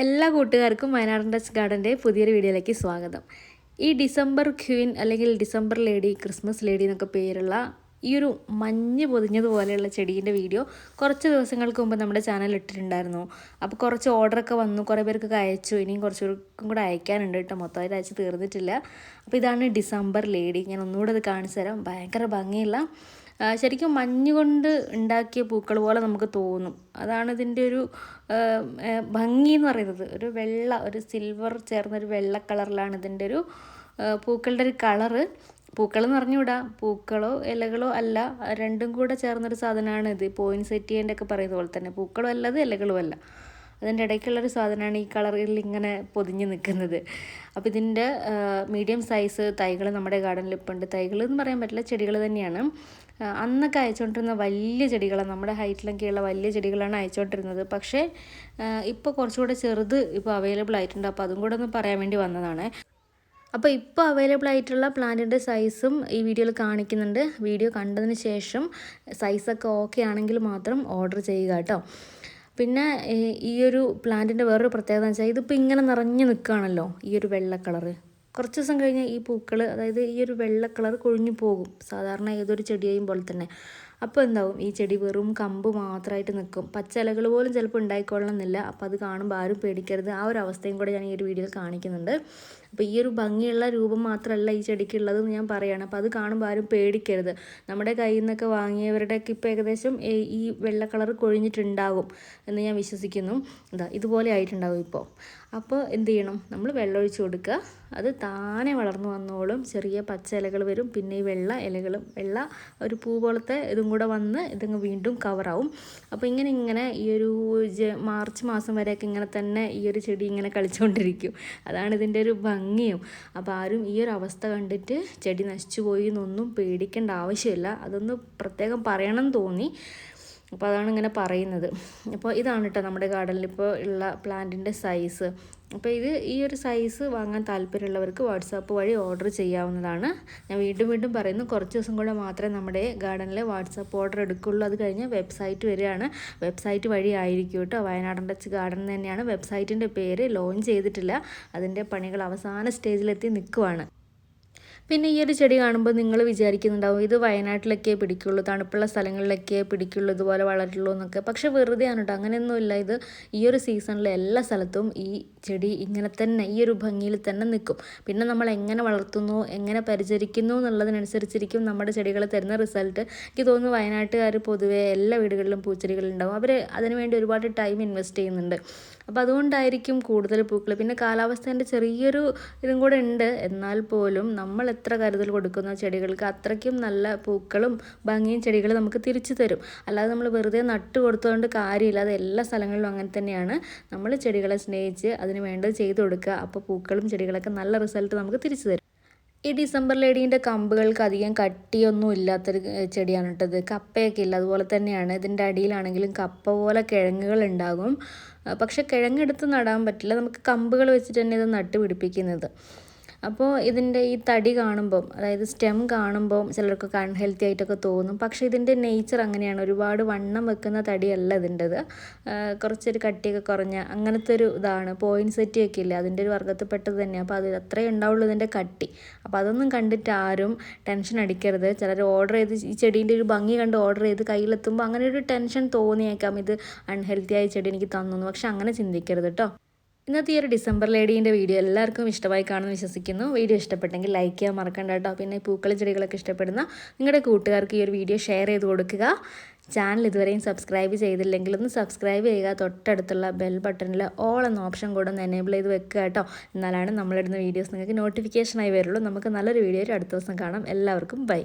എല്ലാ കൂട്ടുകാർക്കും വയനാടൻ ടച്ച് ഗാർഡന്റെ പുതിയൊരു വീഡിയോയിലേക്ക് സ്വാഗതം. ഈ ഡിസംബർ ക്വീൻ അല്ലെങ്കിൽ ഡിസംബർ ലേഡി ക്രിസ്മസ് ലേഡി എന്നൊക്കെ പേരുള്ള ഈ ഒരു മഞ്ഞ് പൊതിഞ്ഞതുപോലെയുള്ള ചെടീന്റെ വീഡിയോ കുറച്ച് ദിവസങ്ങൾക്ക് മുമ്പ് നമ്മുടെ ചാനൽ ഇട്ടിട്ടുണ്ടായിരുന്നു. അപ്പോൾ കുറച്ച് ഓർഡറൊക്കെ വന്നു കുറേ പേർക്കൊക്കെ അയച്ചു. ഇനിയും കുറച്ച് പേർക്കും കൂടെ അയക്കാനുണ്ട് കേട്ടോ. മൊത്തമായിട്ട് അയച്ച് തീർന്നിട്ടില്ല. അപ്പോൾ ഇതാണ് ഡിസംബർ ലേഡി. ഞാൻ ഒന്നുകൂടെ അത് കാണിച്ചു തരാം ഭയങ്കര ഭംഗിയുള്ള ശരിക്കും മഞ്ഞ് കൊണ്ട് ഉണ്ടാക്കിയ പൂക്കൾ പോലെ നമുക്ക് തോന്നും. അതാണ് ഇതിന്റെ ഒരു ഭംഗി എന്ന് പറയുന്നത്. ഒരു വെള്ള ഒരു സിൽവർ ചേർന്നൊരു വെള്ള കളറിലാണ് ഇതിന്റെ ഒരു പൂക്കളുടെ ഒരു കളറ് പൂക്കൾ എന്ന് പറഞ്ഞുകൂടാ പൂക്കളോ ഇലകളോ അല്ല. രണ്ടും കൂടെ ചേർന്നൊരു സാധനമാണ് ഇത്. പോയിൻസെറ്റിയന്റെ ഒക്കെ പറയുന്ന പോലെ തന്നെ. പൂക്കളും അല്ലത് ഇലകളും അല്ല. അതിന്റെ ഇടയ്ക്കുള്ളൊരു സാധനമാണ് ഈ കളറിൽ ഇങ്ങനെ പൊതിഞ്ഞ് നിൽക്കുന്നത്. അപ്പോൾ ഇതിന്റെ മീഡിയം സൈസ് തൈകൾ നമ്മുടെ ഗാർഡനിൽ ഇപ്പോൾ ഉണ്ട് തൈകൾ എന്ന് പറയാൻ പറ്റില്ല ചെടികൾ തന്നെയാണ്. അന്നൊക്കെ അയച്ചുകൊണ്ടിരുന്ന വലിയ ചെടികളാണ് നമ്മുടെ ഹൈറ്റിലൊക്കെയുള്ള വലിയ ചെടികളാണ് അയച്ചുകൊണ്ടിരുന്നത്. പക്ഷേ ഇപ്പോൾ കുറച്ചുകൂടെ ചെറുത് ഇപ്പോൾ അവൈലബിൾ ആയിട്ടുണ്ട്. അപ്പോൾ അതും കൂടെ ഒന്ന് പറയാൻ വേണ്ടി വന്നതാണ്. അപ്പോൾ ഇപ്പോൾ അവൈലബിൾ ആയിട്ടുള്ള പ്ലാന്റിന്റെ സൈസും ഈ വീഡിയോയിൽ കാണിക്കുന്നുണ്ട്. വീഡിയോ കണ്ടതിന് ശേഷം സൈസൊക്കെ ഓക്കെ ആണെങ്കിൽ മാത്രം ഓർഡർ ചെയ്യുക കേട്ടോ. പിന്നെ ഈ ഒരു പ്ലാന്റിന്റെ വേറൊരു പ്രത്യേകത എന്ന് വെച്ചാൽ ഇതിപ്പോൾ ഇങ്ങനെ നിറഞ്ഞു നിൽക്കുകയാണല്ലോ ഈ ഒരു വെള്ള കളറ്. കുറച്ച് ദിവസം കഴിഞ്ഞാൽ ഈ പൂക്കൾ അതായത് ഈ ഒരു വെള്ള കളർ കൊഴിഞ്ഞു പോകും. സാധാരണ ഏതൊരു ചെടിയെയും പോലെ തന്നെ. അപ്പോൾ എന്താവും? ഈ ചെടി വെറും കമ്പ് മാത്രമായിട്ട് നിൽക്കും പച്ച ഇലകൾ പോലും ചിലപ്പോൾ ഉണ്ടായിക്കൊള്ളണമെന്നില്ല അപ്പോൾ അത് കാണുമ്പോൾ ആരും പേടിക്കരുത്. ആ ഒരു അവസ്ഥയും കൂടെ ഞാൻ ഈ ഒരു വീഡിയോയിൽ കാണിക്കുന്നുണ്ട്. അപ്പോൾ ഈ ഒരു ഭംഗിയുള്ള രൂപം മാത്രമല്ല ഈ ചെടിക്കുള്ളതെന്ന് ഞാൻ പറയുകയാണ് അപ്പോൾ അത് കാണുമ്പോൾ ആരും പേടിക്കരുത്. നമ്മുടെ കയ്യിൽ നിന്നൊക്കെ വാങ്ങിയവരുടെയൊക്കെ ഇപ്പോൾ ഏകദേശം ഈ വെള്ള കളർ കൊഴിഞ്ഞിട്ടുണ്ടാകും എന്ന് ഞാൻ വിശ്വസിക്കുന്നു. എന്താ ഇതുപോലെ ആയിട്ടുണ്ടാകും ഇപ്പോൾ അപ്പോൾ എന്ത് ചെയ്യണം? നമ്മൾ വെള്ളമൊഴിച്ച് കൊടുക്കുക. അത് താനെ വളർന്നു വന്നോളും. ചെറിയ പച്ച ഇലകൾ വരും. പിന്നെ ഈ വെള്ള ഇലകളും വെള്ള ഒരു പൂ പോലത്തെ ഇതും കൂടെ വന്ന് ഇതങ്ങ് വീണ്ടും കവറാവും അപ്പോൾ ഇങ്ങനെ ഇങ്ങനെ ഈ ഒരു മാർച്ച് മാസം വരെയൊക്കെ ഇങ്ങനെ തന്നെ ഈ ഒരു ചെടി ഇങ്ങനെ കളിച്ചുകൊണ്ടിരിക്കും അതാണ് ഇതിന്റെ ഒരു ഭംഗിയും. അപ്പോൾ ആരും ഈ ഒരു അവസ്ഥ കണ്ടിട്ട് ചെടി നശിച്ചു പോയി എന്നൊന്നും പേടിക്കേണ്ട ആവശ്യമില്ല. അതൊന്ന് പ്രത്യേകം പറയണം തോന്നി. അപ്പോൾ അതാണ് ഇങ്ങനെ പറയുന്നത്. അപ്പോൾ ഇതാണ് കേട്ടോ നമ്മുടെ ഗാർഡനിൽ ഇപ്പോൾ ഉള്ള പ്ലാന്റിന്റെ സൈസ് അപ്പോൾ ഇത് ഈ ഒരു സൈസ് വാങ്ങാൻ താല്പര്യമുള്ളവർക്ക് വാട്സാപ്പ് വഴി ഓർഡർ ചെയ്യാവുന്നതാണ്. ഞാൻ വീണ്ടും വീണ്ടും പറയുന്നു കുറച്ച് ദിവസം കൂടെ മാത്രമേ നമ്മുടെ ഗാർഡനിൽ വാട്സാപ്പ് ഓർഡർ എടുക്കുള്ളൂ. അത് കഴിഞ്ഞ് വെബ്സൈറ്റ് വരികയാണ്. വെബ്സൈറ്റ് വഴി ആയിരിക്കും കേട്ടോ വയനാടൻ ടച്ച് ഗാർഡൻ തന്നെയാണ്. വെബ്സൈറ്റിന്റെ പേര് ലോഞ്ച് ചെയ്തിട്ടില്ല. അതിന്റെ പണികൾ അവസാന സ്റ്റേജിലെത്തി നിൽക്കുവാണ്. പിന്നെ ഈ ഒരു ചെടി കാണുമ്പോൾ നിങ്ങൾ വിചാരിക്കുന്നുണ്ടാവും ഇത് വയനാട്ടിലൊക്കെ പിടിക്കുള്ളൂ തണുപ്പുള്ള സ്ഥലങ്ങളിലൊക്കെ പിടിക്കുള്ളൂ ഇതുപോലെ വളരുള്ളൂ എന്നൊക്കെ. പക്ഷേ വെറുതെ ആണ് കേട്ടോ അങ്ങനെയൊന്നുമില്ല. ഇത് ഈ ഒരു സീസണിൽ എല്ലാ സ്ഥലത്തും ഈ ചെടി ഇങ്ങനെ തന്നെ ഈ ഒരു ഭംഗിയിൽ തന്നെ നിൽക്കും. പിന്നെ നമ്മൾ എങ്ങനെ വളർത്തുന്നു എങ്ങനെ പരിചരിക്കുന്നു എന്നുള്ളതിനനുസരിച്ചിരിക്കും നമ്മുടെ ചെടികൾ തരുന്ന റിസൾട്ട്. എനിക്ക് തോന്നുന്നു വയനാട്ടുകാർ പൊതുവേ എല്ലാ വീടുകളിലും പൂച്ചെടികളുണ്ടാവും. അവർ അതിനുവേണ്ടി ഒരുപാട് ടൈം ഇൻവെസ്റ്റ് ചെയ്യുന്നുണ്ട്. അപ്പോൾ അതുകൊണ്ടായിരിക്കും കൂടുതൽ പൂക്കൾ. പിന്നെ കാലാവസ്ഥേന്റെ ചെറിയൊരു ഇതും കൂടെ ഉണ്ട്. എന്നാൽ പോലും നമ്മൾ എത്ര കരുതൽ കൊടുക്കുന്ന ചെടികൾക്ക് അത്രയ്ക്കും നല്ല പൂക്കളും ഭംഗിയും ചെടികൾ നമുക്ക് തിരിച്ചു തരും. അല്ലാതെ നമ്മൾ വെറുതെ നട്ട് കൊടുത്തതുകൊണ്ട് കാര്യമില്ല. അത് എല്ലാ സ്ഥലങ്ങളിലും അങ്ങനെ തന്നെയാണ്. നമ്മൾ ചെടികളെ സ്നേഹിച്ച് അതിന് വേണ്ടത് ചെയ്തു കൊടുക്കുക. അപ്പോൾ പൂക്കളും ചെടികളൊക്കെ നല്ല റിസൾട്ട് നമുക്ക് തിരിച്ചു തരും. ഈ ഡിസംബർ ലേഡീന്റെ കമ്പുകൾക്ക് അധികം കട്ടിയൊന്നും ഇല്ലാത്തൊരു ചെടിയാണ് കേട്ടത് കപ്പയൊക്കെ ഇല്ല. അതുപോലെ തന്നെയാണ് ഇതിന്റെ അടിയിലാണെങ്കിലും കപ്പ പോലെ കിഴങ്ങുകൾ ഉണ്ടാകും. പക്ഷേ കിഴങ്ങെടുത്ത് നടാൻ പറ്റില്ല. നമുക്ക് കമ്പുകൾ വെച്ചിട്ട് തന്നെ ഇത് നട്ട് പിടിപ്പിക്കുന്നത് അപ്പോൾ ഇതിന്റെ ഈ തടി കാണുമ്പം അതായത് സ്റ്റെം കാണുമ്പം ചിലർക്ക് അൺഹെൽത്തി ആയിട്ടൊക്കെ തോന്നും. പക്ഷേ ഇതിന്റെ നേച്ചർ അങ്ങനെയാണ്. ഒരുപാട് വണ്ണം വെക്കുന്ന തടിയല്ല ഇതിന്റെത് കുറച്ചൊരു കട്ടിയൊക്കെ കുറഞ്ഞ അങ്ങനത്തെ ഒരു ഇതാണ്. പോയിന്റ് സെറ്റി ഒക്കെ ഇല്ല? അതിന്റെ ഒരു വർഗത്തിൽപ്പെട്ടത് തന്നെയാണ് അപ്പോൾ അത് അത്രേ ഉണ്ടാവുള്ളൂ ഇതിന്റെ കട്ടി. അപ്പോൾ അതൊന്നും കണ്ടിട്ട് ആരും ടെൻഷൻ അടിക്കരുത്. ചിലർ ഓർഡർ ചെയ്ത് ഈ ചെടീന്റെ ഒരു ഭംഗി കണ്ട് ഓർഡർ ചെയ്ത് കയ്യിലെത്തുമ്പോൾ അങ്ങനെ ഒരു ടെൻഷൻ തോന്നിയേക്കാം. ഇത് അൺഹെൽത്തി ആയ ചെടി എനിക്ക് തന്നു പക്ഷെ അങ്ങനെ ചിന്തിക്കരുത് കേട്ടോ ഇന്നത്തെ ഈ ഒരു ഡിസംബർ ലേഡീന്റെ വീഡിയോ എല്ലാവർക്കും ഇഷ്ടമായി കാണുമെന്ന് വിശ്വസിക്കുന്നു. വീഡിയോ ഇഷ്ടപ്പെട്ടെങ്കിൽ ലൈക്ക് ചെയ്യാൻ മറക്കണ്ട കേട്ടോ. പിന്നെ പൂക്കളും ചെടികളൊക്കെ ഇഷ്ടപ്പെടുന്ന നിങ്ങളുടെ കൂട്ടുകാർക്ക് ഈ ഒരു വീഡിയോ ഷെയർ ചെയ്ത് കൊടുക്കുക. ചാനൽ ഇതുവരെയും സബ്സ്ക്രൈബ് ചെയ്തില്ലെങ്കിൽ ഒന്ന് സബ്സ്ക്രൈബ് ചെയ്യുക. തൊട്ടടുത്തുള്ള ബെൽ ബട്ടണിൽ ഓൾ എന്ന ഓപ്ഷൻ കൂടെ ഒന്ന് എനേബിൾ ചെയ്ത് വെക്കുക കേട്ടോ. എന്നാലാണ് നമ്മളിടുന്ന വീഡിയോസ് നിങ്ങൾക്ക് നോട്ടിഫിക്കേഷനായി വരുള്ളൂ. നമുക്ക് നല്ലൊരു വീഡിയോ ഒരു അടുത്ത ദിവസം കാണാം. എല്ലാവർക്കും ബൈ